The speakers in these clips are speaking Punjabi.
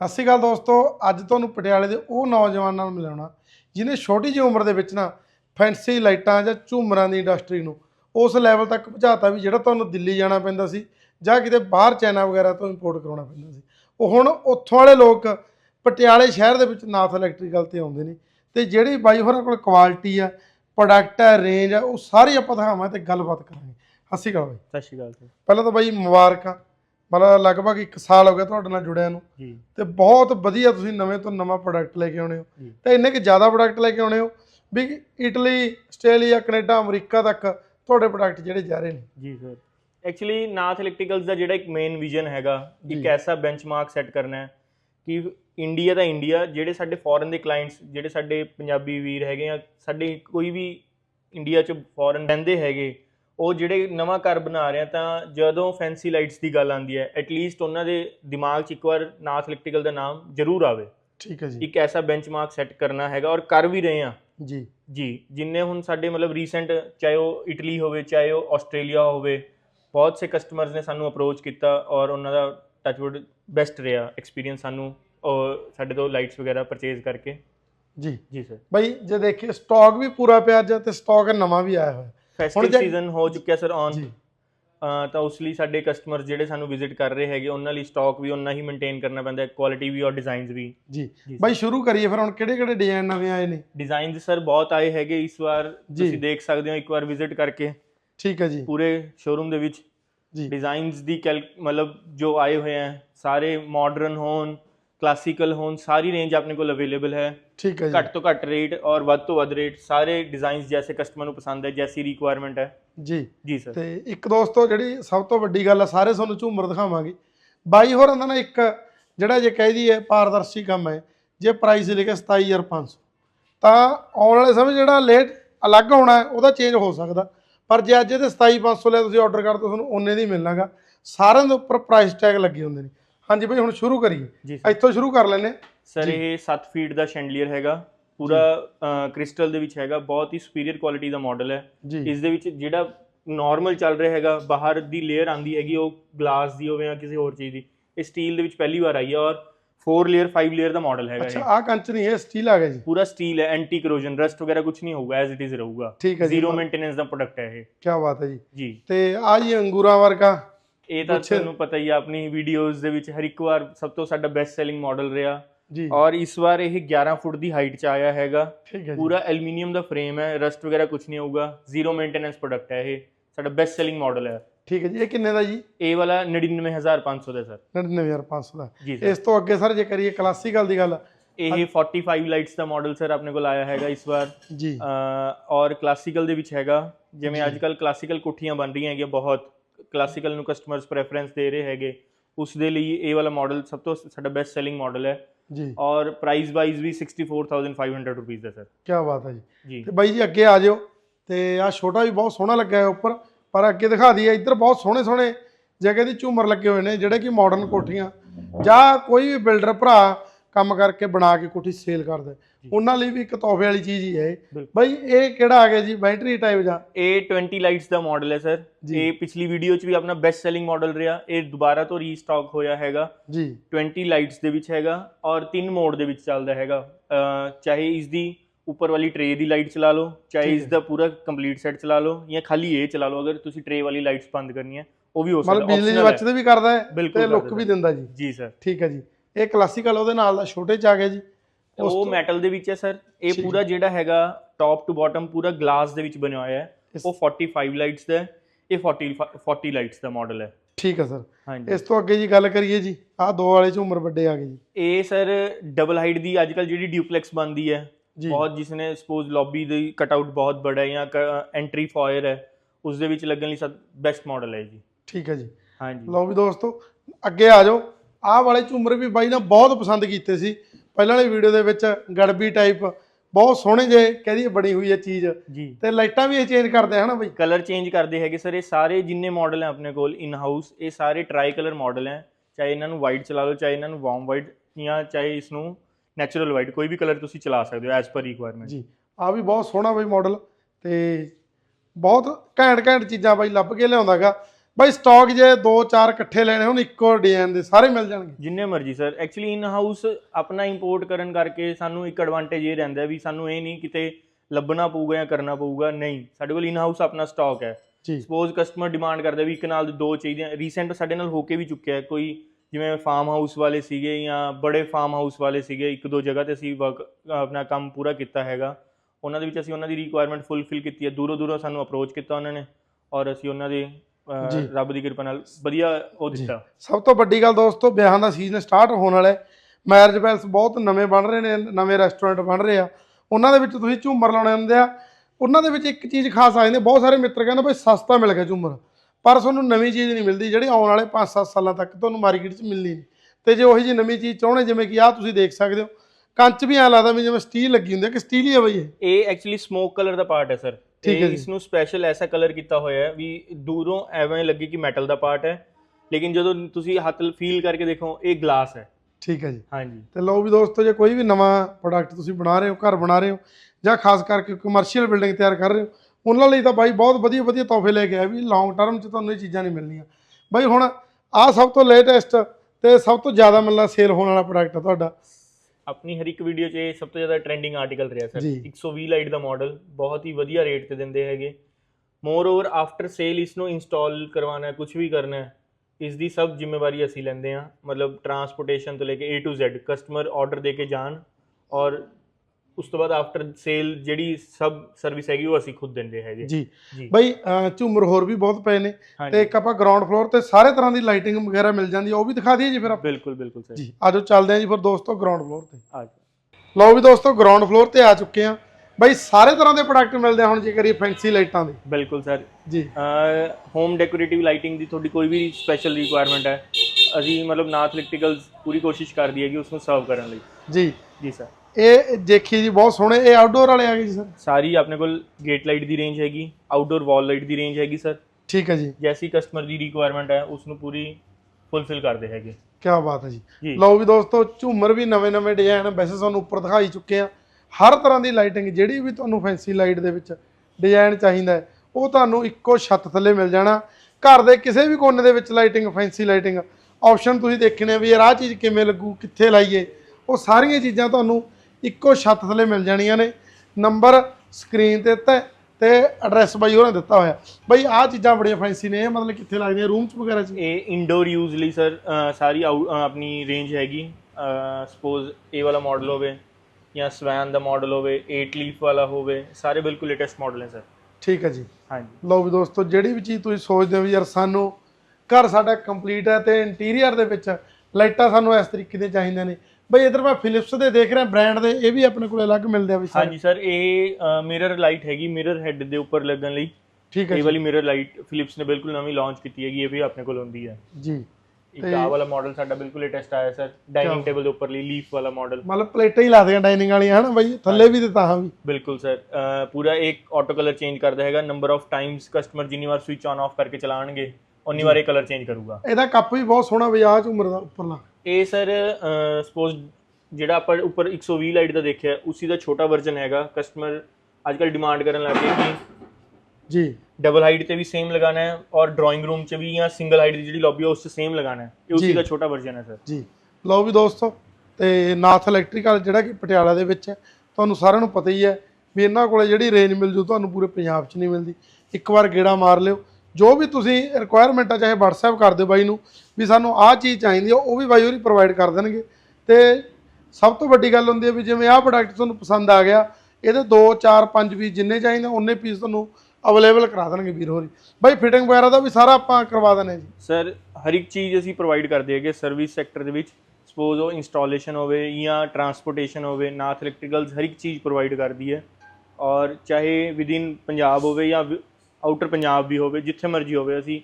ਸਤਿ ਸ਼੍ਰੀ ਅਕਾਲ ਦੋਸਤੋ ਅੱਜ ਤੁਹਾਨੂੰ ਪਟਿਆਲੇ ਦੇ ਉਹ ਨੌਜਵਾਨ ਨਾਲ ਮਿਲਾਉਣਾ ਜਿਨੇ ਛੋਟੀ ਜਿਹੀ ਉਮਰ ਦੇ ਵਿੱਚ ਨਾ ਫੈਂਸੀ ਲਾਈਟਾਂ ਜਾਂ ਝੂਮਰਾਂ ਦੀ ਇੰਡਸਟਰੀ ਨੂੰ ਉਸ ਲੈਵਲ ਤੱਕ ਪਹੁੰਚਾਤਾ ਵੀ ਜਿਹੜਾ ਤੁਹਾਨੂੰ ਦਿੱਲੀ ਜਾਣਾ ਪੈਂਦਾ ਸੀ ਜਾਂ ਕਿਤੇ ਬਾਹਰ ਚਾਈਨਾ ਵਗੈਰਾ ਤੋਂ ਇੰਪੋਰਟ ਕਰਾਉਣਾ ਪੈਂਦਾ ਸੀ। ਉਹ ਹੁਣ ਉੱਥੋਂ ਵਾਲੇ ਲੋਕ ਪਟਿਆਲੇ ਸ਼ਹਿਰ ਦੇ ਵਿੱਚ ਨਾਥ ਇਲੈਕਟ੍ਰੀਕਲ ਤੇ ਆਉਂਦੇ ਨੇ ਤੇ ਜਿਹੜੀ ਬਾਈ ਹੋਰਾਂ ਕੋਲ ਕੁਆਲਿਟੀ ਆ ਪ੍ਰੋਡਕਟ ਹੈ ਰੇਂਜ ਆ ਉਹ ਸਾਰੀ ਆਪਾਂ ਦਿਖਾਵਾਂ ਤੇ ਗੱਲਬਾਤ ਕਰਾਂਗੇ। ਸਤਿ ਸ਼੍ਰੀ ਅਕਾਲ ਬਾਈ। ਸਤਿ ਸ਼੍ਰੀ ਅਕਾਲ ਪਹਿਲਾਂ ਤਾਂ ਬਾਈ ਮੁਬਾਰਕਾਂ। ਮਤਲਬ ਲਗਭਗ 1 ਸਾਲ ਹੋ ਗਿਆ ਤੁਹਾਡੇ ਨਾਲ ਜੁੜਿਆ ਨੂੰ। ਤੇ ਬਹੁਤ ਵਧੀਆ ਤੁਸੀਂ ਨਵੇਂ ਤੋਂ ਨਵਾਂ ਪ੍ਰੋਡਕਟ ਲੈ ਕੇ ਆਉਣੇ ਹੋ। ਤੇ ਇੰਨੇ ਕਿ ਜ਼ਿਆਦਾ ਪ੍ਰੋਡਕਟ ਲੈ ਕੇ ਆਉਣੇ ਹੋ ਵੀ ਇਟਲੀ ਆਸਟ੍ਰੇਲੀਆ ਕੈਨੇਡਾ ਅਮਰੀਕਾ ਤੱਕ ਤੁਹਾਡੇ ਪ੍ਰੋਡਕਟ ਜਿਹੜੇ ਜਾ ਰਹੇ ਨੇ। ਜੀ ਸਰ ਐਕਚੁਅਲੀ ਨਾਥ ਇਲੈਕਟ੍ਰੀਕਲਸ ਦਾ ਜਿਹੜਾ ਇੱਕ ਮੇਨ ਵਿਜ਼ਨ ਹੈਗਾ ਇੱਕ। ਐਸਾ ਬੈਂਚਮਾਰਕ ਸੈੱਟ ਕਰਨਾ ਹੈ ਕਿ ਇੰਡੀਆ ਦਾ ਇੰਡੀਆ ਜਿਹੜੇ ਸਾਡੇ ਫੋਰਨ ਦੇ ਕਲਾਇੰਟਸ ਜਿਹੜੇ ਸਾਡੇ ਪੰਜਾਬੀ ਵੀਰ ਹੈਗੇ ਆ ਸਾਡੇ ਕੋਈ ਵੀ ਇੰਡੀਆ ਚ ਫੋਰਨ ਰਹਿੰਦੇ ਹੈਗੇ ਉਹ ਜਿਹੜੇ ਨਵਾਂ ਘਰ ਬਣਾ ਰਹੇ ਆ ਤਾਂ ਜਦੋਂ ਫੈਂਸੀ ਲਾਈਟਸ ਦੀ ਗੱਲ ਆਉਂਦੀ ਹੈ ਐਟਲੀਸਟ ਉਹਨਾਂ ਦੇ ਦਿਮਾਗ 'ਚ ਇੱਕ ਵਾਰ ਨਾਥ ਇਲੈਕਟ੍ਰੀਕਲ ਦਾ ਨਾਮ ਜ਼ਰੂਰ ਆਵੇ। ਠੀਕ ਹੈ ਜੀ। ਇੱਕ ਐਸਾ ਬੈਂਚਮਾਰਕ ਸੈੱਟ ਕਰਨਾ ਹੈਗਾ ਔਰ ਕਰ ਵੀ ਰਹੇ ਆ ਜੀ। ਜੀ ਜਿੰਨੇ ਹੁਣ ਸਾਡੇ ਮਤਲਬ ਰੀਸੈਂਟ ਚਾਹੇ ਉਹ ਇਟਲੀ ਹੋਵੇ ਚਾਹੇ ਉਹ ਆਸਟ੍ਰੇਲੀਆ ਹੋਵੇ ਬਹੁਤ ਸੇ ਕਸਟਮਰਸ ਨੇ ਸਾਨੂੰ ਅਪਰੋਚ ਕੀਤਾ ਔਰ ਉਹਨਾਂ ਦਾ ਟੱਚਵੁੱਡ ਬੈਸਟ ਰਿਹਾ ਐਕਸਪੀਰੀਅੰਸ ਸਾਨੂੰ ਔਰ ਸਾਡੇ ਤੋਂ ਲਾਈਟਸ ਵਗੈਰਾ ਪਰਚੇਜ਼ ਕਰਕੇ। ਜੀ। ਜੀ ਸਰ ਬਾਈ ਜੇ ਦੇਖੀਏ ਸਟਾਕ ਵੀ ਪੂਰਾ ਪਿਆ ਅੱਜ ਤੇ ਸਟਾਕ ਨਵਾਂ ਵੀ ਆਇਆ ਹੋਇਆ। ਫੈਸਟਿਵ ਜੇ- ਸੀਜ਼ਨ ਹੋ ਚੁੱਕਿਆ ਸਰ ਔਨ ਜੀ। ਤਾਂ ਉਸ ਲਈ ਸਾਡੇ ਕਸਟਮਰ ਜਿਹੜੇ ਸਾਨੂੰ ਵਿਜ਼ਿਟ ਕਰ ਰਹੇ ਹੈਗੇ ਉਹਨਾਂ ਲਈ ਸਟਾਕ ਵੀ ਉਹਨਾਂ ਹੀ ਮੇਨਟੇਨ ਕਰਨਾ ਪੈਂਦਾ ਹੈ ਕੁਆਲਿਟੀ ਵੀ ਔਰ ਡਿਜ਼ਾਈਨਸ ਵੀ। ਜੀ। ਜੀ ਬਾਈ ਸ਼ੁਰੂ ਕਰੀਏ ਫਿਰ ਹੁਣ ਕਿਹੜੇ ਕਿਹੜੇ ਡਿਜ਼ਾਈਨ ਨਵੇਂ ਆਏ ਨੇ? ਡਿਜ਼ਾਈਨਸ ਸਰ ਬਹੁਤ ਆਏ ਹੈਗੇ ਇਸ ਵਾਰ। ਜੀ। ਤੁਸੀਂ ਦੇਖ ਸਕਦੇ ਹੋ ਇੱਕ ਵਾਰ ਵਿਜ਼ਿਟ ਕਰਕੇ। ਠੀਕ ਹੈ ਜੀ। ਪੂਰੇ ਸ਼ੋਰੂਮ ਦੇ ਵਿੱਚ। ਜੀ। ਡਿਜ਼ਾਈਨਸ ਦੀ ਕੈਲ ਮਤਲਬ ਜੋ ਆਏ ਹੋਏ ਹੈ ਸਾਰੇ ਮਾਡਰਨ ਹੋਣ ਕਲਾਸੀਕਲ ਹੋਣ ਸਾਰੀ ਰੇਂਜ ਆਪਣੇ ਕੋਲ ਅਵੇਲੇਬਲ ਹੈ। ਠੀਕ ਹੈ ਜੀ। ਘੱਟ ਤੋਂ ਘੱਟ ਰੇਟ ਔਰ ਵੱਧ ਤੋਂ ਵੱਧ ਰੇਟ ਸਾਰੇ ਡਿਜ਼ਾਈਨਸ ਜੈਸੇ ਕਸਟਮਰ ਨੂੰ ਪਸੰਦ ਹੈ ਜੈਸੀ ਰਿਕੁਆਇਰਮੈਂਟ ਹੈ। ਜੀ। ਜੀ ਸਰ ਤੇ ਇੱਕ ਦੋਸਤੋ ਜਿਹੜੀ ਸਭ ਤੋਂ ਵੱਡੀ ਗੱਲ ਆ ਸਾਰੇ ਤੁਹਾਨੂੰ ਝੂਮਰ ਦਿਖਾਵਾਂਗੇ। ਬਾਈ ਹੋਰਾਂ ਦਾ ਨਾ ਇੱਕ ਜਿਹੜਾ ਜੇ ਕਹਿ ਦਈਏ ਪਾਰਦਰਸ਼ੀ ਕੰਮ ਹੈ ਜੇ ਪ੍ਰਾਈਸ ਲਿਖੇ 27500 ਤਾਂ ਆਉਣ ਵਾਲੇ ਸਮੇਂ ਜਿਹੜਾ ਲੇਟ ਅਲੱਗ ਹੋਣਾ ਉਹਦਾ ਚੇਂਜ ਹੋ ਸਕਦਾ। ਪਰ ਜੇ ਅੱਜ ਇਹਦੇ 27500 ਲਿਆ ਤੁਸੀਂ ਆਰਡਰ ਕਰਦੇ ਤੁਹਾਨੂੰ ਉਹਨੇ ਦੀ ਮਿਲਣਾਗਾ। ਸਾਰਿਆਂ ਦੇ ਉੱਪਰ ਪ੍ਰਾਈਸ ਟੈਗ ਲੱਗੇ ਹੁੰਦੇ ਨੇ। ਹਾਂਜੀ ਬਈ ਹੁਣ ਸ਼ੁਰੂ ਕਰੀਏ। ਇੱਥੋਂ ਸ਼ੁਰੂ ਕਰ ਲੈਨੇ ਸਰ। ਇਹ 7 ਫੀਟ ਦਾ ਸ਼ੈਂਡਲੀਅਰ ਹੈਗਾ। ਪੂਰਾ ਕ੍ਰਿਸਟਲ ਦੇ ਵਿੱਚ ਹੈਗਾ। ਬਹੁਤ ਹੀ ਸੁਪੀਰੀਅਰ ਕੁਆਲਿਟੀ ਦਾ ਮਾਡਲ ਹੈ। ਇਸ ਦੇ ਵਿੱਚ ਜਿਹੜਾ ਨਾਰਮਲ ਚੱਲ ਰਿਹਾ ਹੈਗਾ ਬਾਹਰ ਦੀ ਲੇਅਰ ਆਂਦੀ ਹੈਗੀ ਉਹ ਗਲਾਸ ਦੀ ਹੋਵੇ ਜਾਂ ਕਿਸੇ ਹੋਰ ਚੀਜ਼ ਦੀ ਇਹ ਸਟੀਲ ਦੇ ਵਿੱਚ ਪਹਿਲੀ ਵਾਰ ਆਈ ਹੈ ਔਰ 4 ਲੇਅਰ 5 ਲੇਅਰ ਦਾ ਮਾਡਲ ਹੈਗਾ ਅੱਛਾ ਆਹ ਕੰਚ ਨਹੀਂ ਇਹ ਸਟੀਲ ਆ ਗਿਆ ਜੀ। ਪੂਰਾ ਸਟੀਲ ਹੈ ਐਂਟੀ ਕਰੋਜਨ ਰਸਟ ਵਗੈਰਾ ਕੁਝ ਨਹੀਂ ਹੋਊਗਾ ਐਜ਼ ਇਟ ਇਜ਼ ਰਹੂਗਾ। ਹੈ ਜ਼ੀਰੋ ਮੇਨਟੇਨੈਂਸ ਦਾ ਪ੍ਰੋਡਕਟ ਹੈ ਇਹ। ਕੀ ਬਾਤ ਹੈ ਜੀ। ਜੀ। ਤੇ ਆ ਜੀ ਅੰਗੂਰਾਂ ਵਰਗਾ ਇਹ ਤਾਂ ਤੁਹਾਨੂੰ ਪਤਾ ਹੀ ਆ ਆਪਣੀ ਵੀਡੀਓਜ਼ ਦੇ ਵਿੱਚ ਹਰ ਇੱਕ ਵਾਰ ਸਭ ਤੋਂ ਸਾਡਾ ਬੈਸਟ ਸੈਲਿੰਗ ਮਾਡਲ ਰਿਹਾ। ਜੀ। ਔਰ ਇਸ ਵਾਰ ਇਹ 11 ਫੁੱਟ ਦੀ ਹਾਈਟ 'ਚ ਆਇਆ ਹੈਗਾ। ਠੀਕ ਹੈ ਜੀ। ਪੂਰਾ ਐਲੂਮੀਨੀਅਮ ਦਾ ਫਰੇਮ ਹੈ ਰਸਟ ਵਗੈਰਾ ਕੁਝ ਨਹੀਂ ਹੋਊਗਾ। ਜ਼ੀਰੋ ਮੇਨਟੇਨੈਂਸ ਪ੍ਰੋਡਕਟ ਹੈ ਇਹ। ਸਾਡਾ ਬੈਸਟ ਸੈਲਿੰਗ ਮਾਡਲ ਹੈ। ਠੀਕ ਹੈ ਜੀ ਇਹ ਕਿੰਨੇ ਦਾ ਜੀ? ਇਹ ਵਾਲਾ 99500 ਦਾ ਸਰ 99500 ਦਾ ਜੀ ਸਰ ਇਸ ਤੋਂ ਅੱਗੇ ਸਰ ਜੇ ਕਰੀਏ ਕਲਾਸੀਕਲ ਦੀ ਗੱਲ ਇਹ 45 ਲਾਈਟਸ ਦਾ ਮਾਡਲ ਸਰ ਆਪਣੇ ਕੋਲ ਆਇਆ ਹੈਗਾ ਇਸ ਵਾਰ। ਜੀ। ਅਹ ਔਰ ਕਲਾਸੀਕਲ ਦੇ ਵਿੱਚ ਹੈਗਾ। ਜਿਵੇਂ ਜੀ। ਅੱਜ ਕੱਲ ਕਲਾਸੀਕਲ ਕੋਠੀਆਂ ਬਣ ਰਹੀਆਂ ਹੈਗੀਆਂ ਬਹੁਤ। ਕਲਾਸੀਕਲ ਨੂੰ ਕਸਟਮਰਸ ਪ੍ਰੈਫਰੈਂਸ ਦੇ ਰਹੇ ਹੈਗੇ ਉਸ ਦੇ ਲਈ ਇਹ ਵਾਲਾ ਮਾਡਲ ਸਭ ਤੋਂ ਸਾਡਾ ਬੈਸਟ ਸੈਲਿੰਗ ਮਾਡਲ ਹੈ। ਜੀ। ਔਰ ਪ੍ਰਾਈਸ ਵਾਈਜ਼ ਵੀ 64500 ਰੁਪੀਸ ਦਾ ਸਰ ਕੀ ਬਾਤ ਹੈ ਜੀ। ਤੇ ਬਾਈ ਜੀ ਅੱਗੇ ਆ ਜਿਓ ਤੇ ਆ ਛੋਟਾ ਵੀ ਬਹੁਤ ਸੋਹਣਾ ਲੱਗਾ ਹੈ ਉੱਪਰ ਪਰ ਅੱਗੇ ਦਿਖਾ ਦਈਏ ਇੱਧਰ ਬਹੁਤ ਸੋਹਣੇ ਸੋਹਣੇ ਜਗ੍ਹਾ ਦੀ ਝੂਮਰ ਲੱਗੇ ਹੋਏ ਨੇ ਜਿਹੜੇ ਕਿ ਮਾਡਰਨ ਕੋਠੀਆਂ। ਜਾਂ ਕੋਈ ਵੀ ਬਿਲਡਰ ਭਰਾ ਕੰਮ ਕਰਕੇ ਬਣਾ ਕੇ ਕੋਠੀ ਸੇਲ ਕਰਦਾ। ਉਹਨਾਂ ਲਈ ਵੀ ਇੱਕ ਤੋਹਫੇ ਵਾਲੀ ਚੀਜ਼ ਹੀ ਹੈ। ਬਾਈ ਇਹ ਕਿਹੜਾ ਆ ਗਿਆ ਜੀ? ਬੈਟਰੀ ਟਾਈਪ ਜਾਂ? ਇਹ 20 ਲਾਈਟਸ ਦਾ ਮਾਡਲ ਹੈ ਸਰ। ਇਹ ਪਿਛਲੀ ਵੀਡੀਓ 'ਚ ਵੀ ਆਪਣਾ ਬੈਸਟ ਸੈਲਿੰਗ ਮਾਡਲ ਰਿਹਾ। ਇਹ ਦੁਬਾਰਾ ਤੋਂ ਰੀਸਟਾਕ ਹੋਇਆ ਹੈਗਾ। ਜੀ। 20 ਲਾਈਟਸ ਦੇ ਵਿੱਚ ਹੈਗਾ ਔਰ ਤਿੰਨ ਮੋਡ ਦੇ ਵਿੱਚ ਚੱਲਦਾ ਹੈਗਾ। ਚਾਹੇ ਇਸ ਦੀ ਉੱਪਰ ਵਾਲੀ ਟਰੇ ਦੀ ਲਾਈਟ ਚਲਾ ਲਓ ਚਾਹੇ ਇਸ। ਦਾ ਪੂਰਾ ਕੰਪਲੀਟ ਸੈੱਟ ਚਲਾ ਲਓ ਜਾਂ ਖਾਲੀ ਇਹ ਚਲਾ ਲਓ। ਅਗਰ ਤੁਸੀਂ ਟਰੇ ਵਾਲੀ ਲਾਈਟਸ ਬੰਦ ਕਰਨੀ ਹੈ ਉਹ ਵੀ ਹੋ ਸਕਦਾ। ਮਤਲਬ ਬਿਜਲੀ ਦੇ। ਬਚਤ ਵੀ ਕਰਦਾ ਹੈ ਤੇ ਲੁੱਕ ਵੀ। ਦਿੰਦਾ ਜੀ। ਜੀ ਸਰ ਠੀਕ ਹੈ ਜੀ। ਇਹ ਕਲਾਸੀਕਲ ਉਹਦੇ ਨਾਲ ਦਾ ਛੋਟੇ ਚ ਆ ਗਿਆ ਜੀ। ਉਹ ਮੈਟਲ ਦੇ ਵਿੱਚ ਹੈ ਸਰ ਇਹ ਪੂਰਾ ਜਿਹੜਾ ਹੈਗਾ ਟੌਪ ਟੂ ਬਾਟਮ ਪੂਰਾ ਗਲਾਸ ਦੇ ਵਿੱਚ ਬਣਿਆ ਹੋਇਆ ਹੈ। ਉਹ 45 ਲਾਈਟਸ ਦਾ ਇਹ 40 40 ਲਾਈਟਸ ਦਾ ਮਾਡਲ ਹੈ। ਠੀਕ ਹੈ ਸਰ ਹਾਂਜੀ। ਇਸ ਤੋਂ ਅੱਗੇ ਜੀ ਗੱਲ ਕਰੀਏ ਜੀ ਆਹ ਦੋ ਵਾਲੇ ਝੂਮਰ ਵੱਡੇ ਆ ਗਏ ਜੀ। ਇਹ ਸਰ ਡਬਲ ਹਾਈਟ ਦੀ ਅੱਜਕੱਲ ਜਿਹੜੀ ਡਿਊਪਲੈਕਸ ਬਣਦੀ ਹੈ ਬਹੁਤ ਜਿਸ ਨੇ ਸਪੋਜ਼ ਲੌਬੀ ਦੀ ਕਟਆਊਟ ਬਹੁਤ ਬੜਾ ਹੈ ਜਾਂ ਐਂਟਰੀ ਫਾਇਰ ਹੈ ਉਸ ਦੇ ਵਿੱਚ ਲੱਗਣ ਲਈ ਸਭ ਬੈਸਟ ਮਾਡਲ ਹੈ ਜੀ। ਠੀਕ ਹੈ ਜੀ। ਹਾਂਜੀ। ਲਓ ਵੀ ਦੋਸਤੋ ਅੱਗੇ ਆ ਜਾਓ। ਆਹ ਵਾਲੇ ਝੂਮਰ ਵੀ ਬਾਈ ਨੇ ਬਹੁਤ ਪਸੰਦ ਕੀਤੇ ਸੀ। ਪਹਿਲਾਂ ਵਾਲੀ ਵੀਡੀਓ ਦੇ ਵਿੱਚ ਗੜਬੀ ਟਾਈਪ ਬਹੁਤ ਸੋਹਣੇ ਜੇ ਕਹਦੀ ਬਣੀ ਹੋਈ ਹੈ ਚੀਜ਼। ਜੀ। ਤੇ ਲਾਈਟਾਂ ਵੀ ਇਹ ਚੇਂਜ ਕਰਦੇ ਹਨ ਬਈ? ਕਲਰ ਚੇਂਜ ਕਰਦੇ ਹੈਗੇ ਸਰ ਇਹ ਸਾਰੇ ਜਿੰਨੇ ਮਾਡਲ ਹੈ ਆਪਣੇ ਕੋਲ ਇਨ ਹਾਊਸ ਇਹ ਸਾਰੇ ਟਰਾਈ ਕਲਰ ਮਾਡਲ ਹੈ। ਚਾਹੇ ਇਹਨਾਂ ਨੂੰ ਵਾਈਟ ਚਲਾ ਲਓ ਚਾਹੇ ਇਹਨਾਂ ਨੂੰ ਵਾਰਮ ਵਾਈਟ ਜਾਂ ਚਾਹੇ ਇਸ ਨੂੰ ਨੈਚੁਰਲ ਵਾਈਟ ਕੋਈ ਵੀ ਕਲਰ ਤੁਸੀਂ ਚਲਾ ਸਕਦੇ ਹੋ ਐਜ਼ ਪਰ ਰਿਕੁਆਇਰਮੈਂਟ ਜੀ ਆ ਵੀ ਬਹੁਤ ਸੋਹਣਾ ਬਈ ਮਾਡਲ ਤੇ ਬਹੁਤ ਘੈਂਟ ਘੈਂਟ ਚੀਜ਼ਾਂ ਬਾਈ ਲੱਭ ਕੇ ਲਿਆਉਂਦਾਗਾ ਬਾਈ ਸਟਾਕ ਜੇ 2-4 ਇਕੱਠੇ ਲੈਣੇ ਹੁਣ ਇੱਕੋ ਡਿਜ਼ਾਈਨ ਦੇ ਸਾਰੇ ਮਿਲ ਜਾਣਗੇ। ਜਿੰਨੇ ਮਰਜ਼ੀ ਸਰ ਐਕਚੁਅਲੀ ਇਨ ਹਾਊਸ ਆਪਣਾ ਇੰਪੋਰਟ ਕਰਨ ਕਰਕੇ ਸਾਨੂੰ ਇੱਕ ਐਡਵਾਂਟੇਜ ਇਹ ਰਹਿੰਦਾ ਵੀ ਸਾਨੂੰ ਇਹ ਨਹੀਂ ਕਿਤੇ ਲੱਭਣਾ ਪਊਗਾ ਜਾਂ ਕਰਨਾ ਪਊਗਾ ਨਹੀਂ। ਸਾਡੇ ਕੋਲ ਇਨ ਹਾਊਸ ਆਪਣਾ ਸਟਾਕ ਹੈ। ਸਪੋਜ਼ ਕਸਟਮਰ ਡਿਮਾਂਡ ਕਰਦਾ ਵੀ ਇੱਕ ਨਾਲ ਦੇ ਦੋ ਚਾਹੀਦੇ ਰੀਸੈਂਟ ਸਾਡੇ ਨਾਲ ਹੋ ਕੇ ਵੀ ਚੁੱਕਿਆ ਕੋਈ ਜਿਵੇਂ ਫਾਰਮ ਹਾਊਸ ਵਾਲੇ ਸੀਗੇ ਜਾਂ ਬੜੇ ਫਾਰਮ ਹਾਊਸ ਵਾਲੇ ਸੀਗੇ ਇੱਕ ਦੋ ਜਗ੍ਹਾ ਤੇ ਅਸੀਂ ਵਰਕ ਆਪਣਾ ਕੰਮ ਪੂਰਾ ਕੀਤਾ ਹੈਗਾ। ਉਹਨਾਂ ਦੇ ਵਿੱਚ ਅਸੀਂ ਉਹਨਾਂ ਦੀ ਰਿਕੁਆਇਰਮੈਂਟ ਫੁੱਲਫਿਲ ਕੀਤੀ ਹੈ। ਦੂਰੋਂ ਦੂਰੋਂ ਸਾਨੂੰ ਅਪਰੋਚ ਕੀਤਾ ਉਹਨਾਂ ਨੇ ਔਰ ਅਸੀਂ ਉਹਨਾਂ ਦੇ। ਰੱਬ ਦੀ ਕਿਰਪਾ ਨਾਲ ਵਧੀਆ ਉਹ। ਦਿੱਤਾ। ਸਭ ਤੋਂ ਵੱਡੀ ਗੱਲ ਦੋਸਤੋ ਵਿਆਹਾਂ ਦਾ ਸੀਜ਼ਨ ਸਟਾਰਟ ਹੋਣ ਵਾਲਾ ਹੈ। ਮੈਰਿਜ ਪੈਲਸ ਬਹੁਤ ਨਵੇਂ ਬਣ ਰਹੇ ਨੇ ਨਵੇਂ ਰੈਸਟੋਰੈਂਟ ਬਣ ਰਹੇ ਆ। ਉਹਨਾਂ ਦੇ ਵਿੱਚ ਤੁਸੀਂ ਝੂਮਰ ਲਾਉਣੇ ਹੁੰਦੇ ਆ। ਉਹਨਾਂ ਦੇ ਵਿੱਚ ਇੱਕ ਚੀਜ਼ ਖਾਸ ਆ ਜਾਂਦੀ ਬਹੁਤ ਸਾਰੇ ਮਿੱਤਰ ਕਹਿੰਦੇ ਬਈ ਸਸਤਾ ਮਿਲ ਗਿਆ ਝੂਮਰ। ਪਰ ਤੁਹਾਨੂੰ ਨਵੀਂ ਚੀਜ਼ ਨਹੀਂ ਮਿਲਦੀ ਜਿਹੜੀ ਆਉਣ ਵਾਲੇ 5-7 ਸਾਲਾਂ ਤੱਕ ਤੁਹਾਨੂੰ ਮਾਰਕੀਟ 'ਚ ਮਿਲਣੀ ਨਹੀਂ। ਤੇ ਜੇ ਉਹੀ ਜੀ ਨਵੀਂ ਚੀਜ਼ ਚਾਹੁੰਦੇ ਜਿਵੇਂ ਕਿ ਆਹ ਤੁਸੀਂ ਦੇਖ ਸਕਦੇ ਹੋ ਕੰਚ ਵੀ ਐਂ ਲੱਗਦਾ ਵੀ ਜਿਵੇਂ ਸਟੀਲ ਲੱਗੀ ਹੁੰਦੀ ਹੈ ਕਿ ਸਟੀਲ ਹੀ ਹੈ ਬਈ ਇਹ। ਇਹ ਐਕਚੁਅਲੀ ਸਮੋਕ ਕਲਰ ਦਾ ਪਾਰਟ ਹੈ ਸਰ ਠੀਕ ਹੈ ਜੀ। ਇਸ ਨੂੰ ਸਪੈਸ਼ਲ ਐਸਾ ਕਲਰ ਕੀਤਾ ਹੋਇਆ ਹੈ ਵੀ ਦੂਰੋਂ ਐਵੇਂ ਲੱਗੇ ਕਿ ਮੈਟਲ ਦਾ ਪਾਰਟ ਹੈ। ਲੇਕਿਨ ਜਦੋਂ ਤੁਸੀਂ ਹੱਥ ਫੀਲ ਕਰਕੇ ਦੇਖੋ ਇਹ ਗਲਾਸ ਹੈ। ਠੀਕ ਹੈ ਜੀ। ਹਾਂਜੀ। ਤੇ ਲਓ ਵੀ ਦੋਸਤੋ ਜੇ ਕੋਈ ਵੀ ਨਵਾਂ ਪ੍ਰੋਡਕਟ ਤੁਸੀਂ ਬਣਾ ਰਹੇ ਹੋ ਘਰ ਬਣਾ ਰਹੇ ਹੋ ਜਾਂ ਖਾਸ ਕਰਕੇ ਕਮਰਸ਼ੀਅਲ ਬਿਲਡਿੰਗ ਤਿਆਰ ਕਰ ਰਹੇ ਹੋ ਉਹਨਾਂ ਲਈ ਤਾਂ ਬਾਈ ਬਹੁਤ ਵਧੀਆ ਵਧੀਆ ਤੋਹਫੇ ਲੈ ਕੇ ਆਇਆ ਵੀ ਲੌਂਗ ਟਰਮ 'ਚ ਤੁਹਾਨੂੰ ਇਹ ਚੀਜ਼ਾਂ ਨਹੀਂ ਮਿਲਣੀਆਂ। ਬਾਈ ਹੁਣ ਆਹ ਸਭ ਤੋਂ ਲੇਟੈਸਟ ਤੇ ਸਭ ਤੋਂ ਜ਼ਿਆਦਾ ਮਤਲਬ ਸੇਲ ਹੋਣ ਵਾਲਾ ਪ੍ਰੋਡਕਟ ਹੈ ਤੁਹਾਡਾ। ਆਪਣੀ ਹਰ ਇੱਕ ਵੀਡੀਓ 'ਚ ਇਹ ਸਭ ਤੋਂ ਜ਼ਿਆਦਾ ਟ੍ਰੈਂਡਿੰਗ ਆਰਟੀਕਲ ਰਿਹਾ ਸਰ। ਜੀ। 120 ਲਾਈਟ ਦਾ ਮਾਡਲ ਬਹੁਤ ਹੀ ਵਧੀਆ ਰੇਟ ਤੇ ਦਿੰਦੇ ਹੈਗੇ। ਮੋਰ ਓਵਰ ਆਫਟਰ ਸੇਲ ਇਸ ਨੂੰ ਇੰਸਟਾਲ ਕਰਵਾਉਣਾ ਹੈ ਕੁਝ ਵੀ ਕਰਨਾ ਹੈ ਇਸ ਦੀ ਸਭ ਜ਼ਿੰਮੇਵਾਰੀ ਅਸੀਂ ਲੈਂਦੇ ਹਾਂ। ਮਤਲਬ ਟਰਾਂਸਪੋਰਟੇਸ਼ਨ ਤੋਂ ਲੈ ਕੇ A to Z customer order ਦੇ ਕੇ ਜਾਣ ਔਰ ਉਸ ਤੋਂ ਬਾਅਦ ਆਫਟਰ ਸੇਲ ਜਿਹੜੀ ਸਭ ਸਰਵਿਸ ਹੈਗੀ ਉਹ ਅਸੀਂ ਖੁਦ ਦਿੰਦੇ ਹੈਗੇ। ਜੀ। ਬਾਈ ਝੂਮਰ ਹੋਰ ਵੀ ਬਹੁਤ ਪਏ ਨੇ ਤੇ ਇੱਕ ਆਪਾਂ ਗਰਾਊਂਡ ਫਲੋਰ ਤੇ ਸਾਰੇ ਤਰ੍ਹਾਂ ਦੀ ਲਾਈਟਿੰਗ ਵਗੈਰਾ ਮਿਲ ਜਾਂਦੀ ਹੈ ਉਹ ਵੀ ਦਿਖਾ ਦਈਏ ਜੀ ਫਿਰ ਆਪਾਂ। ਬਿਲਕੁਲ ਬਿਲਕੁਲ ਸਰ। ਜੀ ਆਜੋ ਚੱਲਦੇ ਹਾਂ ਜੀ ਫਿਰ ਦੋਸਤੋ ਗਰਾਊਂਡ ਫਲੋਰ ਤੇ। ਆ ਜਾਓ। ਲਓ ਵੀ ਦੋਸਤੋ ਗਰਾਊਂਡ ਫਲੋਰ ਤੇ ਆ ਚੁੱਕੇ ਆ ਬਾਈ ਸਾਰੇ ਤਰ੍ਹਾਂ ਦੇ ਪ੍ਰੋਡਕਟ ਮਿਲਦੇ ਆ ਹੁਣ ਜੇ ਕਰੀਏ ਫੈਂਸੀ ਲਾਈਟਾਂ ਦੇ। ਬਿਲਕੁਲ ਸਰ। ਜੀ। ਹੋਮ ਡੈਕੋਰੇਟਿਵ ਲਾਈਟਿੰਗ ਦੀ ਤੁਹਾਡੀ ਕੋਈ ਵੀ ਸਪੈਸ਼ਲ ਰਿਕੁਆਇਰਮੈਂਟ ਹੈ ਅਸੀਂ ਮਤਲਬ ਨਾਥ ਇਲੈਕਟ੍ਰੀਕਲਸ ਪੂਰੀ ਕੋਸ਼ਿਸ਼ ਕਰਦੀ ਹੈ ਕਿ ਉਸ ਨੂੰ ਸਰਵ ਕਰਨ ਲਈ। ਜੀ। ਜੀ ਸਰ। ਇਹ ਦੇਖੀ ਜੀ ਬਹੁਤ ਸੋਹਣੇ। ਇਹ ਆਊਟਡੋਰ ਵਾਲੇ ਆ ਗਏ ਜੀ ਸਰ। ਸਾਰੀ ਆਪਣੇ ਕੋਲ ਗੇਟ ਲਾਈਟ ਦੀ ਰੇਂਜ ਹੈਗੀ ਆਊਟਡੋਰ ਵਾਲ ਲਾਈਟ ਦੀ ਰੇਂਜ ਹੈਗੀ ਸਰ। ਠੀਕ ਹੈ ਜੀ। ਜੈਸੀ ਕਸਟਮਰ ਦੀ ਰਿਕੁਆਇਰਮੈਂਟ ਹੈ ਉਸ ਨੂੰ ਪੂਰੀ ਫੁੱਲਫਿਲ ਕਰਦੇ ਹੈਗੇ। ਕੀ ਬਾਤ ਹੈ ਜੀ। ਲਓ ਵੀ ਦੋਸਤੋ ਝੂਮਰ ਵੀ ਨਵੇਂ ਨਵੇਂ ਡਿਜ਼ਾਈਨ ਵੈਸੇ ਤੁਹਾਨੂੰ ਉੱਪਰ ਦਿਖਾਈ ਚੁੱਕੇ ਆ। ਹਰ ਤਰ੍ਹਾਂ ਦੀ ਲਾਈਟਿੰਗ ਜਿਹੜੀ ਵੀ ਤੁਹਾਨੂੰ ਫੈਂਸੀ ਲਾਈਟ ਦੇ ਵਿੱਚ ਡਿਜ਼ਾਈਨ ਚਾਹੀਦਾ ਹੈ ਉਹ ਤੁਹਾਨੂੰ ਇੱਕੋ ਛੱਤ ਥੱਲੇ ਮਿਲ ਜਾਣਾ। ਘਰ ਦੇ ਕਿਸੇ ਵੀ ਕੋਨੇ ਦੇ ਵਿੱਚ ਲਾਈਟਿੰਗ ਫੈਂਸੀ ਲਾਈਟਿੰਗ ਆਪਸ਼ਨ ਤੁਸੀਂ ਦੇਖਣੇ ਵੀ ਯਾਰ ਆਹ ਚੀਜ਼ ਕਿਵੇਂ ਲੱਗੂ ਕਿੱਥੇ ਲਾਈਏ। ਉਹ ਸਾਰੀਆਂ ਚੀਜ਼ਾਂ ਤੁਹਾਨੂੰ ਇੱਕੋ ਛੱਤ ਥੱਲੇ ਮਿਲ ਜਾਣੀਆਂ ਨੇ। ਨੰਬਰ ਸਕਰੀਨ ਤੇ ਦਿੱਤਾ ਹੈ ਤੇ ਐਡਰੈਸ ਬਾਈ ਉਹਨਾਂ ਨੇ ਦਿੱਤਾ ਹੋਇਆ। ਬਾਈ ਆਹ ਚੀਜ਼ਾਂ ਬੜੀਆਂ ਫੈਂਸੀ ਨੇ। ਇਹ ਮਤਲਬ ਕਿੱਥੇ ਲੱਗਦੀਆਂ? ਰੂਮ ਚ ਵਗੈਰਾ ਚ? ਇਹ ਇਨਡੋਰ ਯੂਜ਼ ਲਈ ਸਰ ਸਾਰੀ ਆਪਣੀ ਰੇਂਜ ਹੈਗੀ। ਸਪੋਜ਼ ਇਹ ਵਾਲਾ ਮਾਡਲ ਹੋਵੇ ਜਾਂ ਸਵੈਨ ਦਾ ਮਾਡਲ ਹੋਵੇ 8 ਲੀਫ ਵਾਲਾ ਹੋਵੇ ਸਾਰੇ ਬਿਲਕੁਲ ਲੇਟੈਸਟ ਮਾਡਲ ਹੈ ਸਰ ਠੀਕ ਹੈ ਜੀ। ਹਾਂਜੀ। ਲਓ ਵੀ ਦੋਸਤੋ ਜਿਹੜੀ ਵੀ ਚੀਜ਼ ਤੁਸੀਂ ਸੋਚਦੇ ਹੋ ਵੀ ਯਾਰ ਸਾਨੂੰ ਘਰ ਸਾਡਾ ਕੰਪਲੀਟ ਹੈ ਤੇ ਇੰਟੀਰੀਅਰ ਦੇ ਵਿੱਚ ਲਾਈਟਾਂ ਸਾਨੂੰ ਇਸ ਤਰੀਕੇ ਦੀਆਂ ਚਾਹੀਦੀਆਂ ਨੇ। ਬਈ ਇਧਰ ਮੈਂ ਫਿਲਿਪਸ ਦੇ ਦੇਖ ਰਿਹਾ ਬ੍ਰਾਂਡ ਦੇ ਇਹ ਵੀ ਆਪਣੇ ਕੋਲ ਅਲੱਗ ਮਿਲਦੇ ਆ ਵੀ ਸਾਰੇ। ਹਾਂਜੀ ਸਰ ਇਹ ਮਿਰਰ ਲਾਈਟ ਹੈਗੀ ਮਿਰਰ ਹੈਡ ਦੇ ਉੱਪਰ ਲੱਗਣ ਲਈ। ਠੀਕ ਹੈ ਇਹ ਵਾਲੀ ਮਿਰਰ ਲਾਈਟ ਫਿਲਿਪਸ ਨੇ ਬਿਲਕੁਲ ਨਵੀਂ ਲਾਂਚ ਕੀਤੀ ਹੈਗੀ ਇਹ ਵੀ ਆਪਣੇ ਕੋਲ ਹੁੰਦੀ ਹੈ। ਜੀ। ਇੱਕ ਤੇ- ਆਹ ਵਾਲਾ ਮਾਡਲ ਸਾਡਾ ਬਿਲਕੁਲ ਲੇਟੈਸਟ ਆਇਆ ਸਰ ਡਾਈਨਿੰਗ ਟੇਬਲ ਦੇ ਉੱਪਰ ਲਈ ਲੀਫ ਵਾਲਾ ਮਾਡਲ ਮਤਲਬ ਪਲੇਟਾਂ ਹੀ ਲਾ ਦਿਆਂ ਡਾਈਨਿੰਗ ਵਾਲੀਆਂ ਹਨਾ ਬਈ? ਥੱਲੇ ਵੀ ਦਿੱਤਾ ਹਾਂ ਵੀ। ਬਿਲਕੁਲ ਸਰ ਪੂਰਾ ਇੱਕ ਆਟੋ ਕਲਰ ਚੇਂਜ ਕਰਦਾ ਹੈਗਾ। ਨੰਬਰ ਆਫ ਟਾਈਮਸ ਕਸਟਮਰ ਜਿੰਨੀ ਵਾਰ ਸਵਿਚ ਆਨ ਆਫ ਕਰਕੇ ਚਲਾਣਗੇ ਉਨੀ ਵਾਰ ਇਹ ਕਲਰ ਚੇਂਜ ਕਰੂਗਾ। ਇਹਦਾ ਕੱਪ ਵੀ ਬਹੁਤ ਸੋਹਣਾ ਆਹ ਝੂਮਰ ਦਾ ਉੱਪਰਲਾ। ਇਹ ਸਰ ਸਪੋਜ਼ ਜਿਹੜਾ ਆਪਾਂ ਉੱਪਰ 120 ਲਾਈਟ ਦਾ ਦੇਖਿਆ ਉਸੀ ਦਾ ਛੋਟਾ ਵਰਜ਼ਨ ਹੈਗਾ। ਕਸਟਮਰ ਅੱਜਕੱਲ ਡਿਮਾਂਡ ਕਰਨ ਲੱਗ ਗਏ ਕਿ ਜੀ। ਡਬਲ ਹਾਈਟ ਤੇ ਵੀ ਸੇਮ ਲਗਾਣਾ ਹੈ ਔਰ ਡਰਾਇੰਗ ਰੂਮ 'ਚ ਵੀ ਜਾਂ ਸਿੰਗਲ ਹਾਈਟ ਦੀ ਜਿਹੜੀ ਲੌਬੀ ਹੈ ਉਸ 'ਚ ਸੇਮ ਲਗਾਣਾ ਹੈ। ਇਹ। ਉਸੀ ਦਾ ਛੋਟਾ ਵਰਜ਼ਨ ਹੈ ਸਰ। ਜੀ। ਲਓ ਵੀ ਦੋਸਤੋ ਤੇ ਨਾਥ ਇਲੈਕਟ੍ਰੀਕਲ ਜਿਹੜਾ ਕਿ ਪਟਿਆਲਾ ਦੇ ਵਿੱਚ ਹੈ ਤੁਹਾਨੂੰ ਸਾਰਿਆਂ ਨੂੰ ਪਤਾ ਹੀ ਹੈ ਵੀ ਇਹਨਾਂ ਕੋਲੇ ਜਿਹੜੀ ਰੇਂਜ ਮਿਲ ਜੂ ਤੁਹਾਨੂੰ ਪੂਰੇ ਪੰਜਾਬ 'ਚ ਨਹੀਂ ਮਿਲਦੀ। ਇੱਕ ਵਾਰ ਗੇੜਾ ਮਾਰ ਲਿਓ। ਜੋ ਵੀ ਤੁਸੀਂ ਰਿਕੁਆਇਰਮੈਂਟ ਆ, ਚਾਹੇ WhatsApp ਕਰ ਦਿਓ ਬਾਈ ਨੂੰ, ਵੀ ਸਾਨੂੰ ਆਹ ਚੀਜ਼ ਚਾਹੀਦੀ ਆ, ਉਹ ਵੀ ਬਾਈ ਹੋਰੀ ਪ੍ਰੋਵਾਈਡ ਕਰ ਦੇਣਗੇ। ਤੇ ਸਭ ਤੋਂ ਵੱਡੀ ਗੱਲ ਹੁੰਦੀ ਹੈ ਵੀ ਜਿਵੇਂ ਆਹ ਪ੍ਰੋਡਕਟ ਤੁਹਾਨੂੰ ਪਸੰਦ ਆ ਗਿਆ, ਇਹਦੇ 2 4 5 ਪੀਸ ਜਿੰਨੇ ਚਾਹੀਦੇ ਉਹਨੇ ਪੀਸ ਤੁਹਾਨੂੰ ਅਵੇਲੇਬਲ ਕਰਾ ਦੇਣਗੇ ਵੀਰ ਹੋਰੀ। ਬਾਈ ਫਿਟਿੰਗ ਵਗੈਰਾ ਦਾ ਵੀ ਸਾਰਾ ਆਪਾਂ ਕਰਵਾ ਦਿੰਦੇ ਹਾਂ ਜੀ। ਸਰ ਹਰ ਇੱਕ ਚੀਜ਼ ਅਸੀਂ ਪ੍ਰੋਵਾਈਡ ਕਰਦੇ ਹੈਗੇ ਸਰਵਿਸ ਸੈਕਟਰ ਦੇ ਵਿੱਚ। ਸਪੋਜ਼ ਉਹ ਇੰਸਟਾਲੇਸ਼ਨ ਹੋਵੇ ਜਾਂ ਟਰਾਂਸਪੋਰਟੇਸ਼ਨ ਹੋਵੇ, ਨਾਥ ਇਲੈਕਟ੍ਰੀਕਲਸ ਹਰ ਇੱਕ ਚੀਜ਼ ਪ੍ਰੋਵਾਈਡ ਕਰਦੀ ਹੈ। ਔਰ ਚਾਹੇ ਵਿਦਿਨ ਪੰਜਾਬ ਹੋਵੇ ਜਾਂ ਆਊਟਰ ਪੰਜਾਬ ਵੀ ਹੋਵੇ ਜਿੱਥੇ ਮਰਜ਼ੀ ਹੋਵੇ ਅਸੀਂ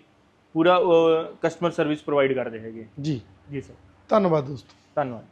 ਪੂਰਾ ਕਸਟਮਰ ਸਰਵਿਸ ਪ੍ਰੋਵਾਈਡ ਕਰਦੇ ਹੈਗੇ। ਜੀ। ਜੀ ਸਰ ਧੰਨਵਾਦ ਦੋਸਤੋ। ਧੰਨਵਾਦ।